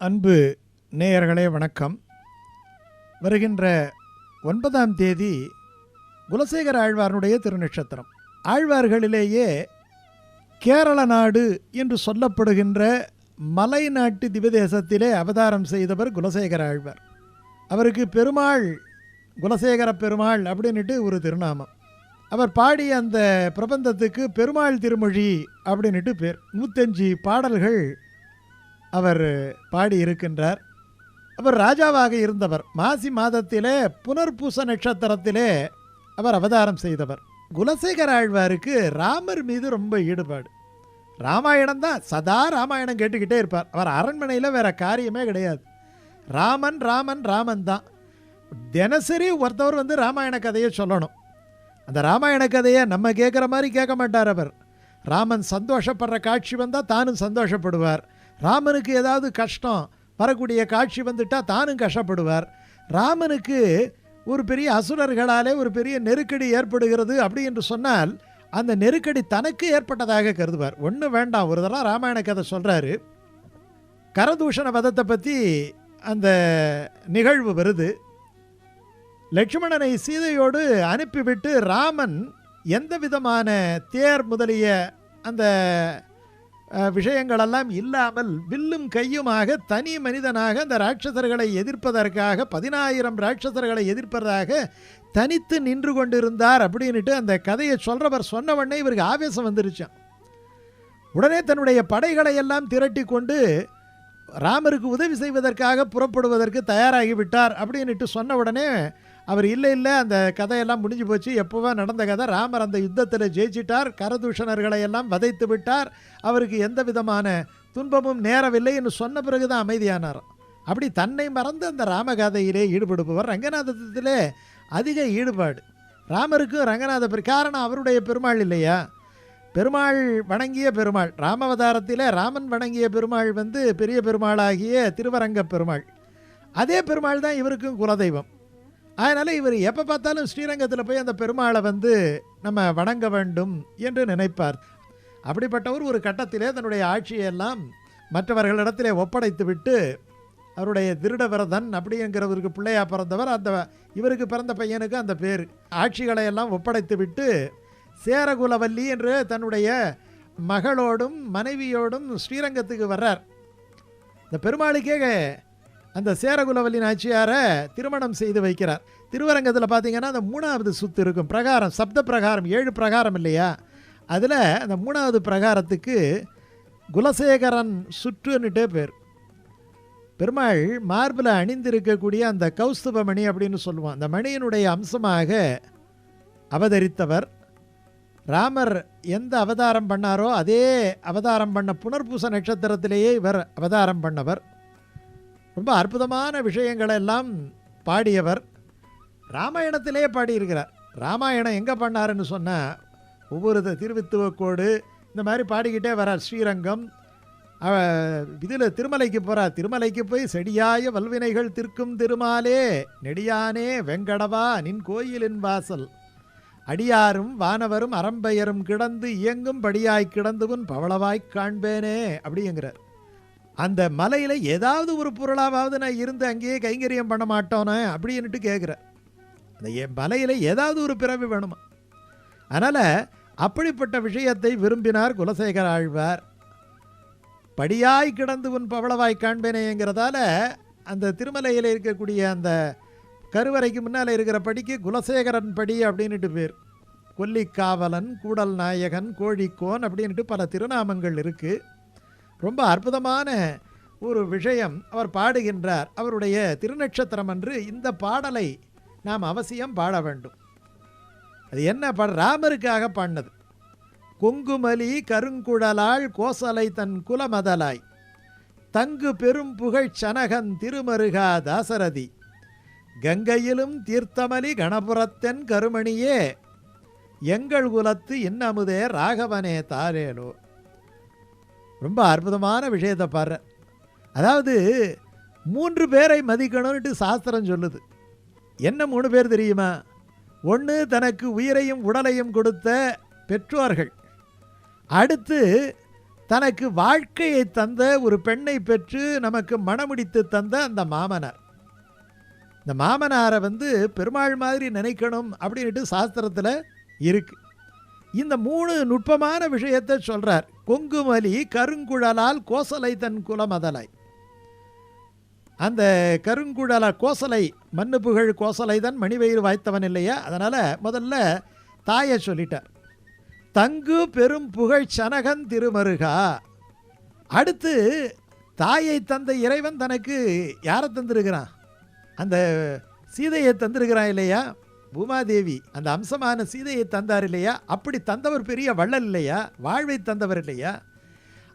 அன்பு நேயர்களே வணக்கம். வருகின்ற ஒன்பதாம் தேதி குலசேகர ஆழ்வார்னுடைய திருநட்சத்திரம். ஆழ்வார்களிலேயே கேரள நாடு என்று சொல்லப்படுகின்ற மலை நாட்டு திவதேசத்திலே அவதாரம் செய்தவர் குலசேகர ஆழ்வார். அவருக்கு பெருமாள் குலசேகர பெருமாள் அப்படின்ட்டு ஒரு திருநாமம். அவர் பாடிய அந்த பிரபந்தத்துக்கு பெருமாள் திருமொழி அப்படின்னுட்டு பேர். நூற்றஞ்சு பாடல்கள் அவர் பாடி இருக்கின்றார். அவர் ராஜாவாக இருந்தவர். மாசி மாதத்திலே புனர்பூச நட்சத்திரத்திலே அவர் அவதாரம் செய்தவர். குலசேகர ஆழ்வாருக்கு ராமர் மீது ரொம்ப ஈடுபாடு. ராமாயணம் தான் சதா ராமாயணம் கேட்டுக்கிட்டே இருப்பார். அவர் அரண்மனையில் வேற காரியமே கிடையாது. ராமன் ராமன் ராமன் தான். தினசரி ஒருத்தவர் வந்து ராமாயண கதையை சொல்லணும். அந்த ராமாயண கதையை நம்ம கேட்குற மாதிரி கேட்க மாட்டார் அவர். ராமன் சந்தோஷப்படுற காட்சி வந்தால் தானும் சந்தோஷப்படுவார். ராமனுக்கு ஏதாவது கஷ்டம் வரக்கூடிய காட்சி வந்துட்டால் தானும் கஷ்டப்படுவார். ராமனுக்கு ஒரு பெரிய அசுரர்களாலே ஒரு பெரிய நெருக்கடி ஏற்படுகிறது அப்படி என்று சொன்னால் அந்த நெருக்கடி தனக்கு ஏற்பட்டதாக கருதுவார். ஒன்றும் வேண்டாம் ஒரு தடவை ராமாயண கதை சொல்கிறாரு கரதூஷண வதத்தை பற்றி அந்த நிகழ்வு வருது. லட்சுமணனை சீதையோடு அனுப்பிவிட்டு ராமன் எந்த விதமான தேர் முதலிய அந்த விஷயங்களெல்லாம் இல்லாமல் வில்லும் கையுமாக தனி மனிதனாக அந்த ராட்சசர்களை எதிர்ப்பதற்காக பதினாயிரம் ராட்சசர்களை எதிர்ப்பதாக தனித்து நின்று கொண்டிருந்தார் அப்படின்னுட்டு அந்த கதையை சொல்கிறவர் சொன்ன உடனே இவருக்கு ஆவேசம் வந்துருச்சான் உடனே தன்னுடைய படைகளை எல்லாம் திரட்டி கொண்டு ராமருக்கு உதவி செய்வதற்காக புறப்படுவதற்கு தயாராகிவிட்டார் அப்படின்ட்டு அப்படின்னுட்டு சொன்ன உடனே அவர் இல்லை இல்லை அந்த கதையெல்லாம் முடிஞ்சு போச்சு. எப்போவா நடந்த கதை ராமர் அந்த யுத்தத்தில் ஜெயிச்சிட்டார். கரதூஷணர்களை எல்லாம் வதைத்து விட்டார். அவருக்கு எந்த விதமான துன்பமும் நேரவில்லை என்று சொன்ன பிறகு தான் அமைதியானார். அப்படி தன்னை மறந்து அந்த ராமகதையிலே ஈடுபடுபவர் ரங்கநாதத்திலே அதிக ஈடுபாடு. ராமருக்கும் ரங்கநாத காரணம் அவருடைய பெருமாள் இல்லையா? பெருமாள் வணங்கிய பெருமாள் ராமவதாரத்தில் ராமன் வணங்கிய பெருமாள் வந்து பெரிய பெருமாளாகிய திருவரங்க பெருமாள். அதே பெருமாள் தான் இவருக்கும் குலதெய்வம். அதனால் இவர் எப்போ பார்த்தாலும் ஸ்ரீரங்கத்தில் போய் அந்த பெருமாளை வந்து நம்ம வணங்க வேண்டும் என்று நினைப்பார். அப்படிப்பட்டவர் ஒரு கட்டத்திலே தன்னுடைய ஆட்சியெல்லாம் மற்றவர்களிடத்திலே ஒப்படைத்து விட்டு அவருடைய திருடவிரதன் அப்படிங்கிறவருக்கு பிள்ளையா பிறந்தவர். அந்த இவருக்கு பிறந்த பையனுக்கு அந்த பேர். ஆட்சிகளை எல்லாம் ஒப்படைத்து விட்டு சேரகுலவல்லி என்று தன்னுடைய மகளோடும் மனைவியோடும் ஸ்ரீரங்கத்துக்கு வர்றார். இந்த பெருமாளுக்கே அந்த சேரகுலவல்லி நாச்சியாரை திருமணம் செய்து வைக்கிறார். திருவரங்கத்தில் பார்த்தீங்கன்னா அந்த மூணாவது சுத்து இருக்கும் பிரகாரம் சப்த பிரகாரம் ஏழு பிரகாரம் இல்லையா? அதில் அந்த மூணாவது பிரகாரத்துக்கு குலசேகரன் சுற்றுன்னுட்டே பேர். பெருமாள் மார்பில் அணிந்திருக்கக்கூடிய அந்த கௌஸ்துப மணி அப்படின்னு சொல்லுவோம் அந்த மணியினுடைய அம்சமாக அவதரித்தவர். ராமர் எந்த அவதாரம் பண்ணாரோ அதே அவதாரம் பண்ண புனர்பூச நட்சத்திரத்திலேயே இவர் அவதாரம் பண்ணவர். ரொம்ப அற்புதமான விஷயங்களை எல்லாம் பாடியவர் ராமாயணத்திலே பாடியிருக்கிறார். ராமாயணம் எங்கே பண்ணாருன்னு சொன்னால் ஒவ்வொரு திருவித்துவக்கோடு இந்த மாதிரி பாடிக்கிட்டே வரார். ஸ்ரீரங்கம் இதில் திருமலைக்கு போகிறார் திருமலைக்கு போய் செடியாய வல்வினைகள் திருக்கும் திருமாலே நெடியானே வெங்கடவா நின் கோயிலின் வாசல். அடியாரும் வானவரும் அறம்பெயரும் கிடந்து இயங்கும் படியாய் கிடந்துவன் பவளவாய்க் காண்பேனே அப்படிங்கிறார். அந்த மலையில் ஏதாவது ஒரு பொருளாவது நான் இருந்து அங்கேயே கைங்கரியம் பண்ண மாட்டோனே அப்படின்ட்டு கேட்குறேன் அந்த மலையில் ஏதாவது ஒரு பிறவி வேணுமா? அதனால் அப்படிப்பட்ட விஷயத்தை விரும்பினார் குலசேகர ஆழ்வார். படியாய் கிடந்து உன் பவளவாய் காண்பேனேங்கிறதால அந்த திருமலையில் இருக்கக்கூடிய அந்த கருவறைக்கு முன்னால் இருக்கிற படிக்கு குலசேகரன் படி அப்படின்னுட்டு பேர். கொல்லிக்காவலன் கூடல் நாயகன் கோழிக்கோன் அப்படின்ட்டு பல திருநாமங்கள் இருக்குது ரொம்ப அற்புதமான ஒரு விஷயம் அவர் பாடுகின்றார். அவருடைய திருநட்சத்திரம் அன்று இந்த பாடலை நாம் அவசியம் பாட வேண்டும். அது என்ன பாட ராமருக்காக பாடினது. கொங்குமலி கருங்குழலாள் கோசலை தன் குலமதலாய். தங்கு பெரும் புகழ் சனகன் திருமருகா தாசரதி. கங்கையிலும் தீர்த்தமலி கணபுரத்தென் கருமணியே. எங்கள் குலத்து இன்னமுதே ராகவனே தாரேலோ. ரொம்ப அற்புதமான விஷயத்தை பாரு அதாவது மூன்று பேரை மதிக்கணும்னுட்டு சாஸ்திரம் சொல்லுது. என்ன மூணு பேர் தெரியுமா? ஒன்று தனக்கு உயிரையும் உடலையும் கொடுத்த பெற்றோர்கள். அடுத்து தனக்கு வாழ்க்கையை தந்த ஒரு பெண்ணை பெற்று நமக்கு மணமுடித்து தந்த அந்த மாமனார். இந்த மாமனாரை வந்து பெருமாள் மாதிரி நினைக்கணும் அப்படின்ட்டு சாஸ்திரத்தில் இருக்குது இந்த மூணு நுட்பமான விஷயத்தை சொல்கிறார் கொங்குமலி கருங்குழலால் கோசலை தன் குலமதலாய் அந்த கருங்குழல கோசலை மண்ணு புகழ் கோசலை தான் மணிவயிறு வாய்த்தவன் இல்லையா? அதனால் முதல்ல தாயை சொல்லிட்டார். தங்கு பெரும் புகழ் சனகன் திருமருகா. அடுத்து தாயை தந்த இறைவன் தனக்கு யாரை தந்திருக்கிறான்? அந்த சீதையை தந்திருக்கிறான் இல்லையா? பூமாதேவி அந்த அம்சமான சீதையை தந்தார் இல்லையா? அப்படி தந்தவர் பெரிய வள்ளல் இல்லையா? வாழ்வை தந்தவர் இல்லையா?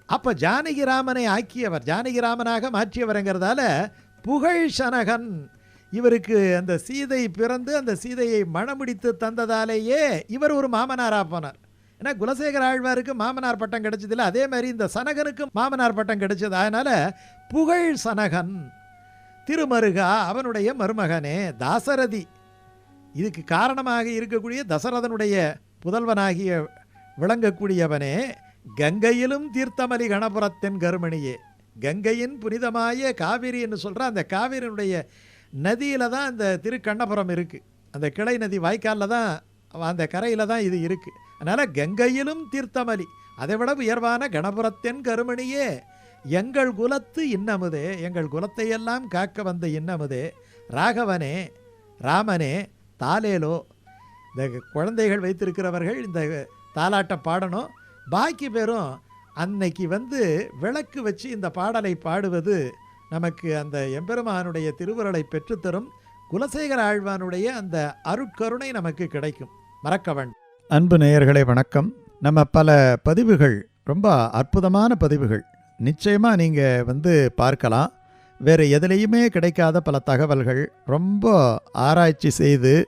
அப்போ ஜானகிராமனை ஆக்கியவர் ஜானகிராமனாக மாற்றியவருங்கிறதால புகழ் சனகன் இவருக்கு அந்த சீதை பிறந்து அந்த சீதையை மணமுடித்து தந்ததாலேயே இவர் ஒரு மாமனாராக போனார். ஏன்னா குலசேகர ஆழ்வாருக்கு மாமனார் பட்டம் கிடைச்சதில்ல அதே மாதிரி இந்த சனகனுக்கு மாமனார் பட்டம் கிடைச்சது. அதனால் புகழ் சனகன் திருமருகா அவனுடைய மருமகனே தாசரதி. இதுக்கு காரணமாக இருக்கக்கூடிய தசரதனுடைய புதல்வனாகிய விளங்கக்கூடியவனே கங்கையிலும் தீர்த்தமலி கணபுரத்தின் கருமணியே. கங்கையின் புனிதமாய காவிரி என்று சொல்கிற அந்த காவிரியினுடைய நதியில் தான் அந்த திருக்கண்ணபுரம் இருக்குது அந்த கிளை நதி வாய்க்காலில் தான் அந்த கரையில் தான் இது இருக்குது அதனால் கங்கையிலும் தீர்த்தமலி அதை விட உயர்வான கணபுரத்தின் கருமணியே. எங்கள் குலத்து இன்னமுதே எங்கள் குலத்தையெல்லாம் காக்க வந்த இன்னமுதே ராகவனே ராமனே தாலேலோ இந்த குழந்தைகள் வைத்திருக்கிறவர்கள் இந்த தாலாட்ட பாடணும். பாக்கி பேரும் அன்னைக்கு வந்து விளக்கு வச்சு இந்த பாடலை பாடுவது நமக்கு அந்த எம்பெருமானுடைய திருவுருளை பெற்றுத்தரும். குலசேகர ஆழ்வானுடைய அந்த அருட்கருணை நமக்கு கிடைக்கும். மறக்க அன்பு நேயர்களே வணக்கம். நம்ம பல பதிவுகள் ரொம்ப அற்புதமான பதிவுகள். நிச்சயமாக நீங்கள் வந்து பார்க்கலாம். வேறு எதுலேயுமே கிடைக்காத பல தகவல்கள் ரொம்ப ஆராய்ச்சி செய்து